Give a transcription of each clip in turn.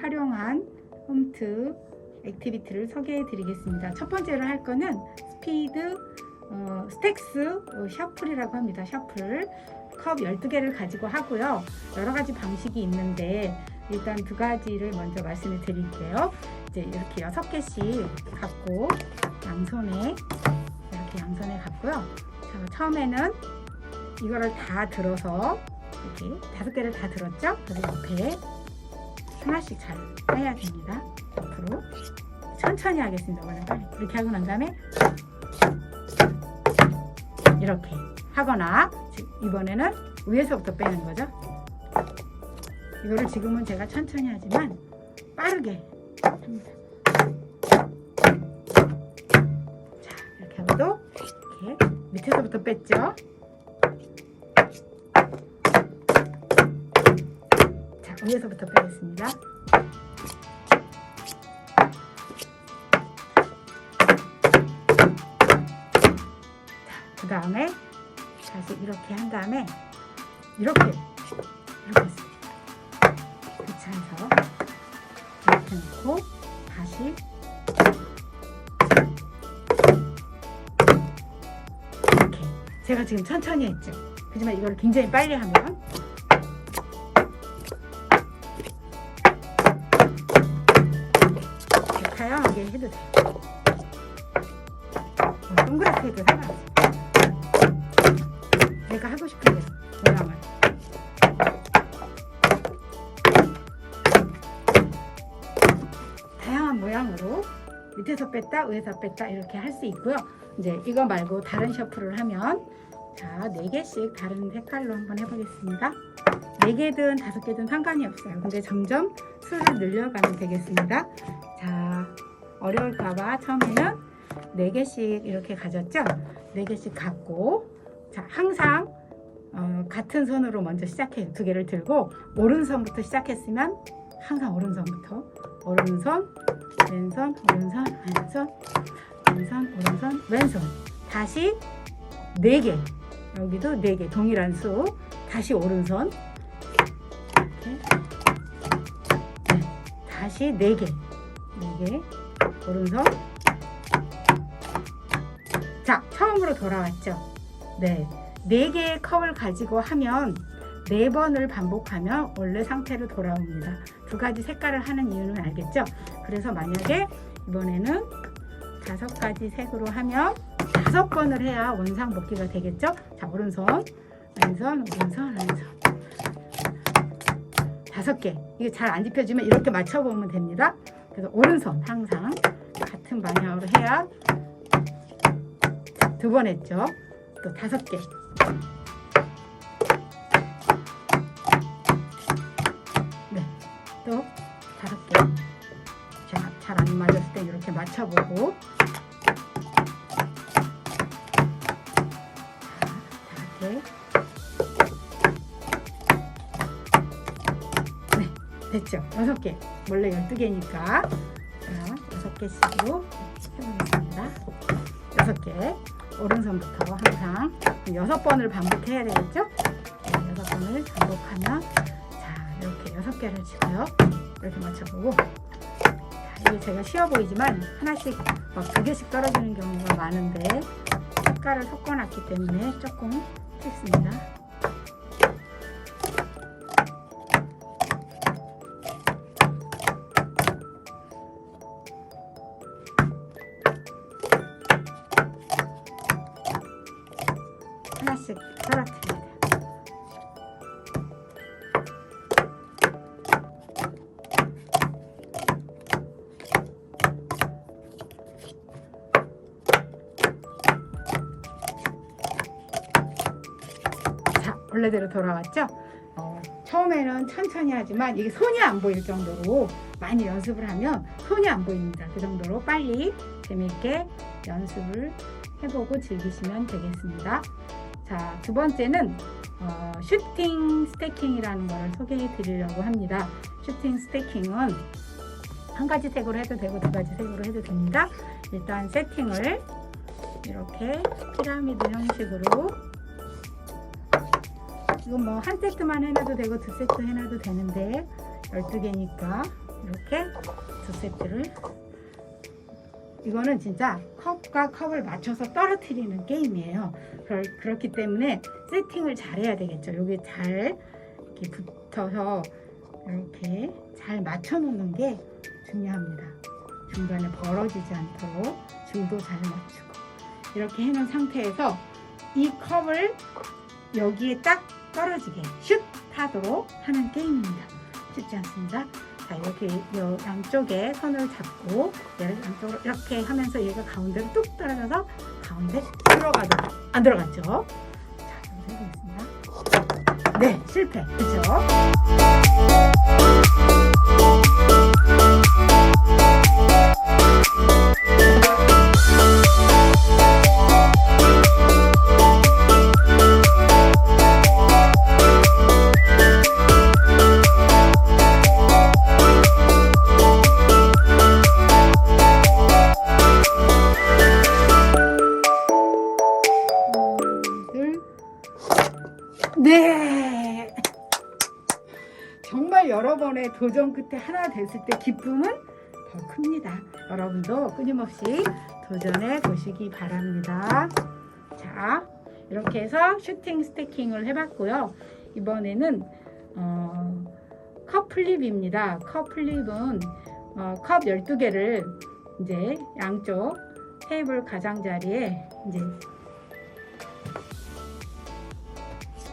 활용한 홈트 액티비티를 소개해 드리겠습니다. 첫 번째로 할 거는 스피드 어, 스택스 어, 셔플이라고 합니다. 셔플. 컵 12개를 가지고 하고요. 여러 가지 방식이 있는데 일단 두 가지를 먼저 말씀을 드릴게요. 이제 이렇게 여섯 개씩 갖고 양손에 이렇게 양손에 갖고요. 자, 처음에는 이거를 다 들어서 이렇게 다섯 개를 다 들었죠? 그리고 옆에 하나씩 잘 빼야 됩니다. 앞으로 천천히 하겠습니다. 이번엔 빨리 이렇게 하고 난 다음에 이렇게 하거나 지- 이번에는 위에서부터 빼는 거죠. 이거를 지금은 제가 천천히 하지만 빠르게 합니다. 자 이렇게 하고도 이렇게 밑에서부터 뺐죠. 위에서부터 빼겠습니다. 그 다음에 다시 이렇게 한 다음에 이렇게 이렇게 했습니다. 교차해서 이렇게 놓고 다시 이렇게 제가 지금 천천히 했죠. 하지만 이걸 굉장히 빨리 하면 해도 돼요. 뭐 동그랗게 해도 상관없어요. 내가 하고 싶은 대로 모양을 다양한 모양으로 밑에서 뺐다 위에서 뺐다 이렇게 할 수 있고요. 이제 이거 말고 다른 셔플을 하면 자 4개씩 다른 색깔로 한번 해보겠습니다. 4개든 5개든 상관이 없어요. 근데 점점 수를 늘려가면 되겠습니다. 자 어려울까봐 처음에는 4개씩 이렇게 가졌죠? 4개씩 갖고 자 항상 어, 같은 손으로 먼저 시작해요. 두 개를 들고 오른손부터 시작했으면 항상 오른손부터. 오른손 왼손 오른손 왼손 왼손 오른손 왼손 다시 네 개. 여기도 네 개. 동일한 수. 다시 오른손 이렇게. 네, 다시 네개네개 오른손 자 처음으로 돌아왔죠 네. 네 개의 컵을 가지고 하면 네 번을 반복하면 원래 상태로 돌아옵니다. 두 가지 색깔을 하는 이유는 알겠죠? 그래서 만약에 이번에는 다섯 가지 색으로 하면 다섯 번을 해야 원상 복귀가 되겠죠? 자, 오른손, 왼손, 오른손, 왼손. 다섯 개. 이게 잘안 짚혀지면 이렇게 맞춰보면 됩니다. 그래서 오른손 항상 같은 방향으로 해야 두 번 했죠? 또 다섯 개. 네, 또 다섯 개. 제가 잘안 맞았을 때 이렇게 맞춰보고. 자, 다섯 개. 네, 됐죠? 여섯 개. 원래 열두 개니까. 자, 여섯 개씩으로 해보겠습니다. 여섯 개. 오른손부터 항상 여섯 번을 반복해야 되겠죠? 네, 여섯 번을 반복하면 자 이렇게 여섯 개를 치고요. 이렇게 맞춰보고 자, 이게 제가 쉬워 보이지만 하나씩 막 두 개씩 떨어지는 경우가 많은데 색깔을 섞어놨기 때문에 조금 쉽습니다. 원래대로 돌아왔죠? 어, 처음에는 천천히 하지만 이게 손이 안 보일 정도로 많이 연습을 하면 손이 안 보입니다. 그 정도로 빨리 재미있게 연습을 해보고 즐기시면 되겠습니다. 자, 두 번째는 어, 슈팅 스태킹이라는 걸 소개해 드리려고 합니다. 슈팅 스태킹은 한 가지 색으로 해도 되고 두 가지 색으로 해도 됩니다. 일단 세팅을 이렇게 피라미드 형식으로 이건 뭐 한 세트만 해놔도 되고 두 세트 해놔도 되는데 12개니까 이렇게 두 세트를 이거는 진짜 컵과 컵을 맞춰서 떨어뜨리는 게임이에요. 그럴, 그렇기 때문에 세팅을 잘 해야 되겠죠. 여기 잘 이렇게 붙어서 이렇게 잘 맞춰 놓는 게 중요합니다. 중간에 벌어지지 않도록 줄도 잘 맞추고 이렇게 해놓은 상태에서 이 컵을 여기에 딱 떨어지게 슛 하도록 하는 게임입니다. 쉽지 않습니다. 자 이렇게 요 양쪽에 선을 잡고 얘를 양쪽으로 이렇게 하면서 얘가 가운데로 뚝 떨어져서 가운데 들어가도 안 들어갔죠? 자 한번 해보겠습니다. 네 실패 그렇죠? 도전 끝에 하나 됐을 때 기쁨은 더 큽니다. 여러분도 끊임없이 도전해 보시기 바랍니다. 자, 이렇게 해서 슈팅 스태킹을 해봤고요. 이번에는 어, 컵 플립입니다. 컵 플립은 어, 컵 12개를 이제 양쪽 테이블 가장자리에 이제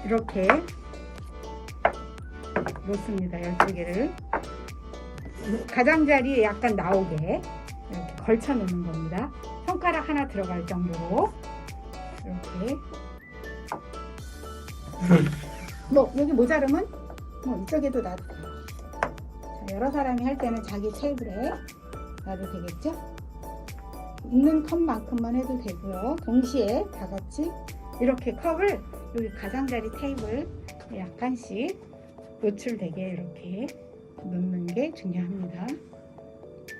이렇게 놓습니다. 12개를. 가장자리에 약간 나오게 이렇게 걸쳐 놓는 겁니다. 손가락 하나 들어갈 정도로 이렇게 뭐 여기 모자르면 뭐 이쪽에도. 자, 여러 사람이 할 때는 자기 테이블에 놔도 되겠죠? 있는 컵만큼만 해도 되고요. 동시에 다 같이 이렇게 컵을 여기 가장자리 테이블 약간씩 노출되게 이렇게 놓는 게 중요합니다.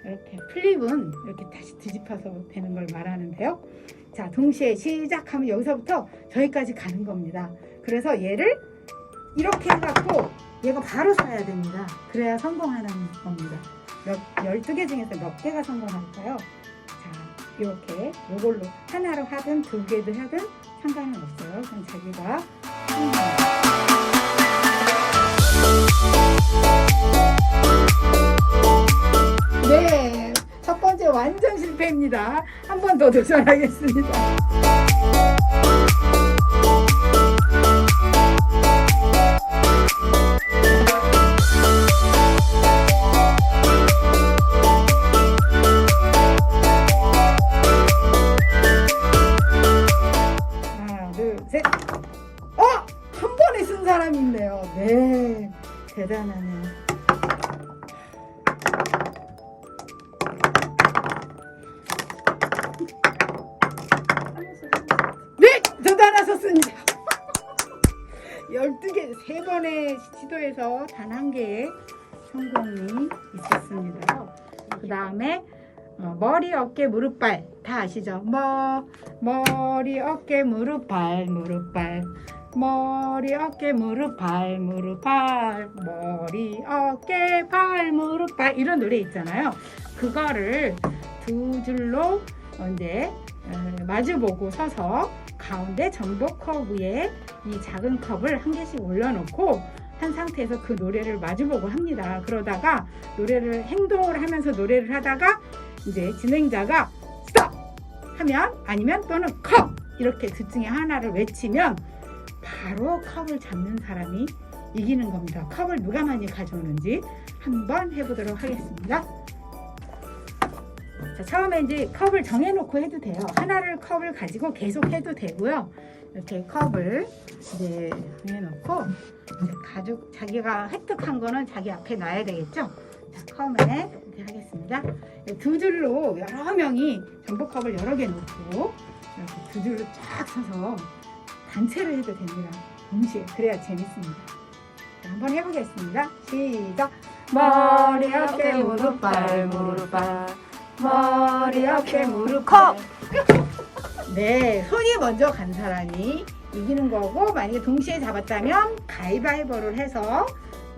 이렇게 플립은 이렇게 다시 뒤집어서 되는 걸 말하는데요. 자, 동시에 시작하면 여기서부터 저기까지 가는 겁니다. 그래서 얘를 이렇게 해갖고 얘가 바로 서야 됩니다. 그래야 성공하는 겁니다. 몇, 12개 중에서 몇 개가 성공할까요? 자, 이렇게 이걸로 하나로 하든 두 개도 하든 상관은 없어요. 그냥 자기가 네, 첫 번째 완전 실패입니다. 한 번 더 도전하겠습니다. 세 번의 시도에서 단 한 개의 성공이 있었습니다. 그 다음에 어, 머리, 어깨, 무릎, 발. 다 아시죠? 머, 머리, 어깨, 무릎, 발, 무릎, 발. 머리, 어깨, 무릎, 발, 무릎, 발. 머리, 어깨, 발, 무릎, 발. 이런 노래 있잖아요. 그거를 두 줄로 이제 어, 마주보고 서서 가운데 전복 컵 위에 이 작은 컵을 한 개씩 올려놓고 한 상태에서 그 노래를 마주보고 합니다. 그러다가 노래를 행동을 하면서 노래를 하다가 이제 진행자가 스톱 하면 아니면 또는 컵 이렇게 둘 중에 하나를 외치면 바로 컵을 잡는 사람이 이기는 겁니다. 컵을 누가 많이 가져오는지 한번 해보도록 하겠습니다. 자, 처음에 이제 컵을 정해놓고 해도 돼요. 하나를 컵을 가지고 계속 해도 되고요. 이렇게 컵을 이제 정해놓고 가죽 자기가 획득한 거는 자기 앞에 놔야 되겠죠. 자, 컵에 이렇게 하겠습니다. 두 줄로 여러 명이 전복컵을 여러 개 놓고 이렇게 두 줄로 쫙 서서 단체로 해도 됩니다. 동시에 그래야 재밌습니다. 자, 한번 해보겠습니다. 시작. 머리 어깨 무릎 발 무릎 발 머리 어깨 무릎 컵! 네 손이 먼저 간 사람이 이기는 거고 만약에 동시에 잡았다면 가위바위보를 해서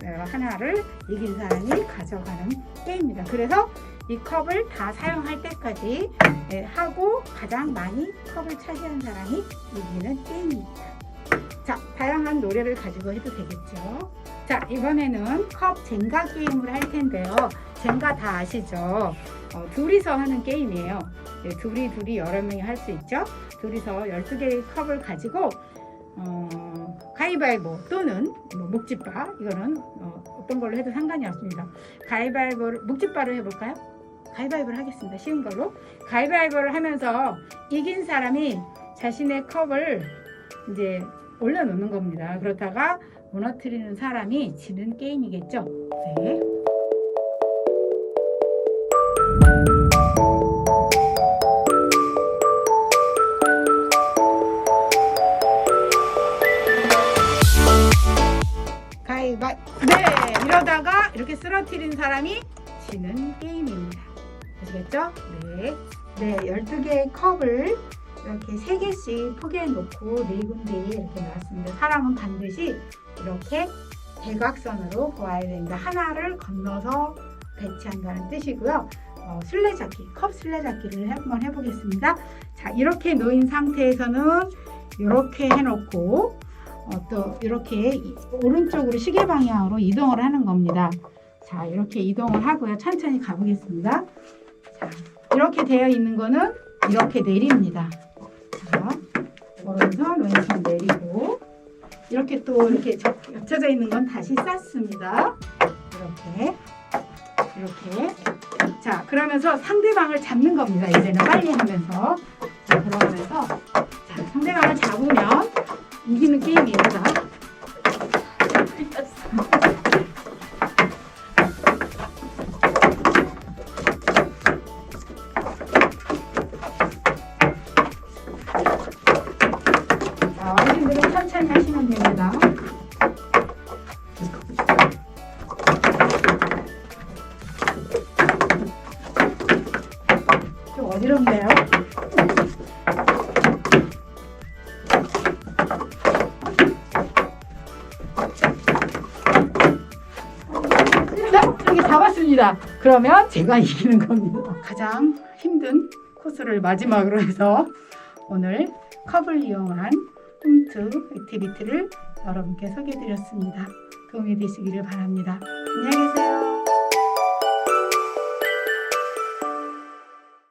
어, 하나를 이긴 사람이 가져가는 게임입니다. 그래서 이 컵을 다 사용할 때까지 예, 하고 가장 많이 컵을 차지한 사람이 이기는 게임입니다. 자, 다양한 노래를 가지고 해도 되겠죠. 자, 이번에는 컵 젠가 게임을 할 텐데요. 젠가 다 아시죠? 어, 둘이서 하는 게임이에요. 네, 둘이 둘이 여러 명이 할 수 있죠. 둘이서 12개의 컵을 가지고 어, 가위바위보 또는 뭐 묵지바 이거는 어, 떤 걸로 해도 상관이 없습니다. 가위바위보를 묵지바로 해볼까요? 가위바위보를 하겠습니다. 쉬운 걸로 가위바위보를 하면서 이긴 사람이 자신의 컵을 이제 올려놓는 겁니다. 그렇다가 무너뜨리는 사람이 지는 게임이겠죠. 네. 가위바위 네 이러다가 이렇게 쓰러뜨린 사람이 지는 게임입니다. 아시겠죠? 네, 네 12개의 컵을 이렇게 3개씩 포개해 놓고 네 군데에 이렇게 놨습니다. 사람은 반드시 이렇게 대각선으로 보아야 됩니다. 하나를 건너서 배치한다는 뜻이고요. 어, 술래잡기, 컵 술래잡기를 한번 해보겠습니다. 자 이렇게 놓인 상태에서는 이렇게 해놓고 어, 또 이렇게 이- 오른쪽으로 시계 방향으로 이동을 하는 겁니다. 자, 이렇게 이동을 하고요. 천천히 가보겠습니다. 자, 이렇게 되어 있는 거는 이렇게 내립니다. 자, 오른손, 왼손 내리고 이렇게 또 이렇게 접, 겹쳐져 있는 건 다시 쌌습니다. 이렇게 이렇게 자, 그러면서 상대방을 잡는 겁니다. 이제는 빨리 하면서 자, 그러면서 자, 상대방을 잡으면 이기는 게임입니다. 잡았습니다. 그러면 제가 이기는 겁니다. 가장 힘든 코스를 마지막으로 해서 오늘 컵을 이용한 홈트 액티비티를 여러분께 소개해드렸습니다. 도움이 되시기를 바랍니다. 안녕히 계세요.